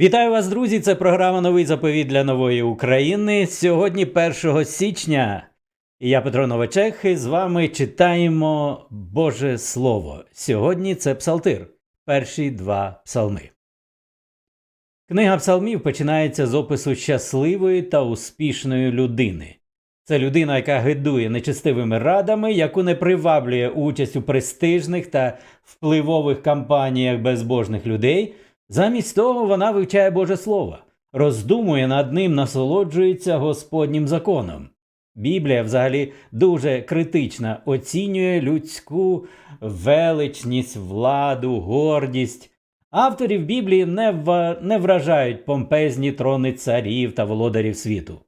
Вітаю вас, друзі! Це програма Новий заповіт для нової України. Сьогодні 1 січня. І я Петро Новачех, і з вами читаємо Боже Слово. Сьогодні це Псалтир, перші два псалми. Книга псалмів починається з опису щасливої та успішної людини. Це людина, яка гидує нечестивими радами, яку не приваблює участь у престижних та впливових кампаніях безбожних людей. Замість того вона вивчає Боже Слово, роздумує над ним, насолоджується Господнім законом. Біблія взагалі дуже критично оцінює людську величність, владу, гордість. Авторів Біблії не, ва- не вражають помпезні трони царів та володарів світу.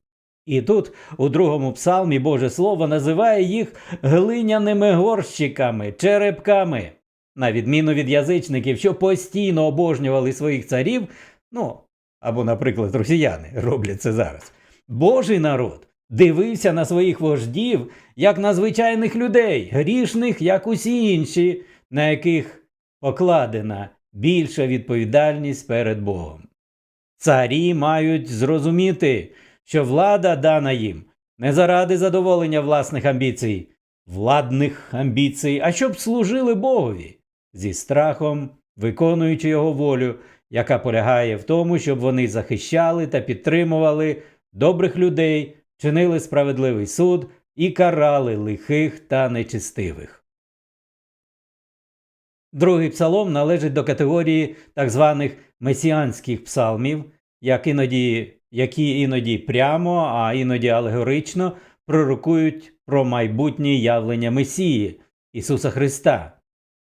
І тут, у другому псалмі, Боже Слово називає їх глиняними горщиками, черепками. На відміну від язичників, що постійно обожнювали своїх царів, ну або, наприклад, росіяни роблять це зараз. Божий народ дивився на своїх вождів як на звичайних людей, грішних, як усі інші, на яких покладена більша відповідальність перед Богом. Царі мають зрозуміти, що влада дана їм не заради задоволення власних амбіцій, владних амбіцій, а щоб служили Богові зі страхом, виконуючи його волю, яка полягає в тому, щоб вони захищали та підтримували добрих людей, чинили справедливий суд і карали лихих та нечистивих. Другий псалом належить до категорії так званих месіанських псалмів, як іноді, які іноді прямо, а іноді алегорично пророкують про майбутнє явлення Месії Ісуса Христа.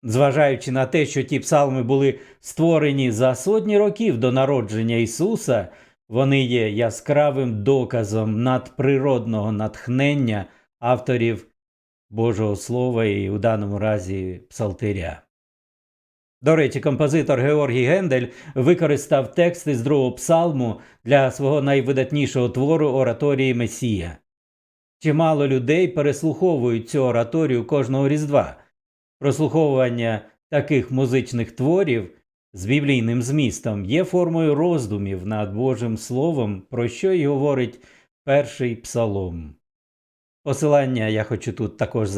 Зважаючи на те, що ті псалми були створені за сотні років до народження Ісуса, вони є яскравим доказом надприродного натхнення авторів Божого Слова і у даному разі Псалтиря. До речі, композитор Георгій Гендель використав тексти з другого псалму для свого найвидатнішого твору Ораторії Месія. Чимало людей переслуховують цю ораторію кожного Різдва. Прослуховування таких музичних творів з біблійним змістом є формою роздумів над Божим Словом, про що й говорить перший псалом. Посилання я хочу тут також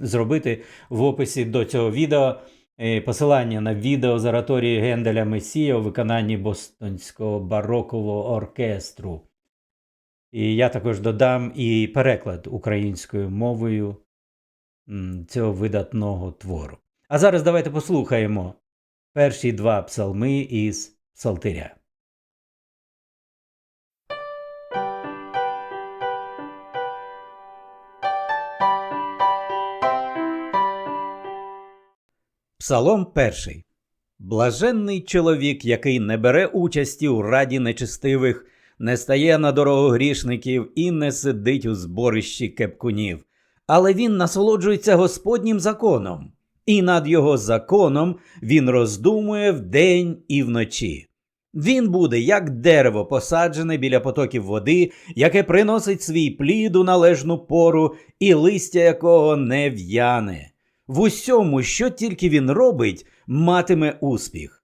зробити, в описі до цього відео. Е, Посилання на відео з ораторії Генделя Месія у виконанні Бостонського барокового оркестру. І я також додам і переклад українською мовою цього видатного твору. А зараз давайте послухаємо перші два псалми із Псалтиря. Псалом перший. Блаженний чоловік, який не бере участі у раді нечестивих, не стає на дорогу грішників і не сидить у зборищі кепкунів, але він насолоджується Господнім законом, і над його законом він роздумує вдень і вночі. Він буде, як дерево, посаджене біля потоків води, яке приносить свій плід у належну пору, і листя якого не в'яне. В усьому, що тільки він робить, матиме успіх.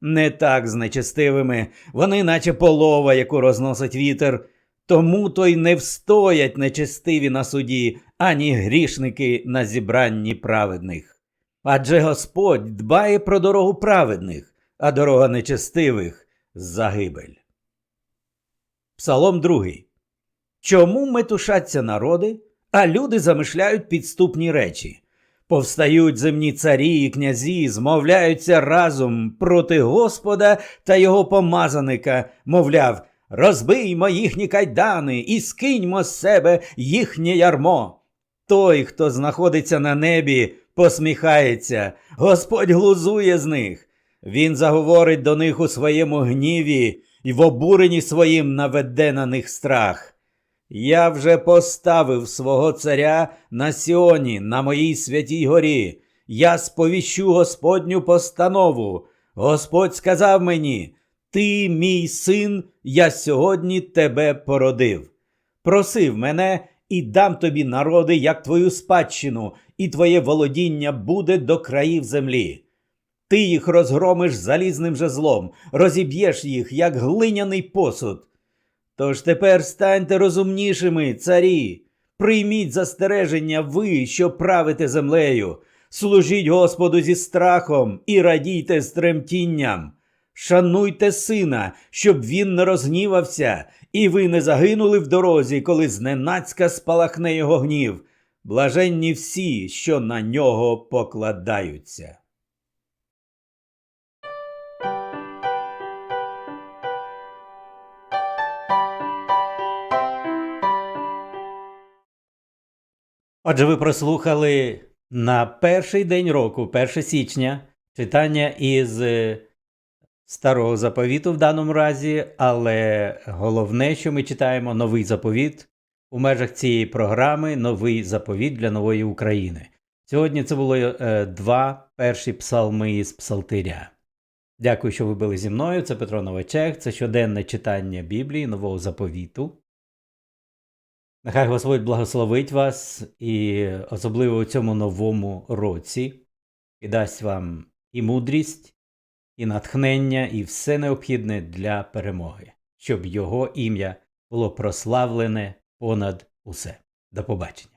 Не так з нечестивими, вони, наче полова, яку розносить вітер, тому то й не встоять нечестиві на суді, ані грішники на зібранні праведних. Адже Господь дбає про дорогу праведних, а дорога нечестивих загибель. Псалом 2. Чому метушаться народи, а люди замишляють підступні речі? Повстають земні царі і князі, змовляються разом проти Господа та його помазаника, мовляв, розбиймо їхні кайдани і скиньмо з себе їхнє ярмо. Той, хто знаходиться на небі, посміхається, Господь глузує з них. Він заговорить до них у своєму гніві і в обуренні своїм наведе на них страх. Я вже поставив свого царя на Сіоні, на моїй святій горі. Я сповіщу Господню постанову. Господь сказав мені: Ти, мій син, я сьогодні тебе породив. Просив мене і дам тобі народи, як твою спадщину, і твоє володіння буде до країв землі. Ти їх розгромиш залізним жезлом, розіб'єш їх, як глиняний посуд. Тож тепер станьте розумнішими, царі, прийміть застереження ви, що правите землею, служіть Господу зі страхом і радійте з тремтінням. Шануйте сина, щоб він не розгнівався, і ви не загинули в дорозі, коли зненацька спалахне його гнів. Блаженні всі, що на нього покладаються. Отже, ви прослухали на перший день року, 1 січня, читання із е, старого заповіту в даному разі, але головне, що ми читаємо новий заповіт у межах цієї програми Новий заповіт для нової України. Сьогодні це було е, два перші псалми із псалтиря. Дякую, що ви були зі мною. Це Петро Новачек, це щоденне читання Біблії, нового заповіту. Нехай Господь благословить вас і особливо у цьому новому році і дасть вам і мудрість, і натхнення, і все необхідне для перемоги, щоб його ім'я було прославлене понад усе. До побачення.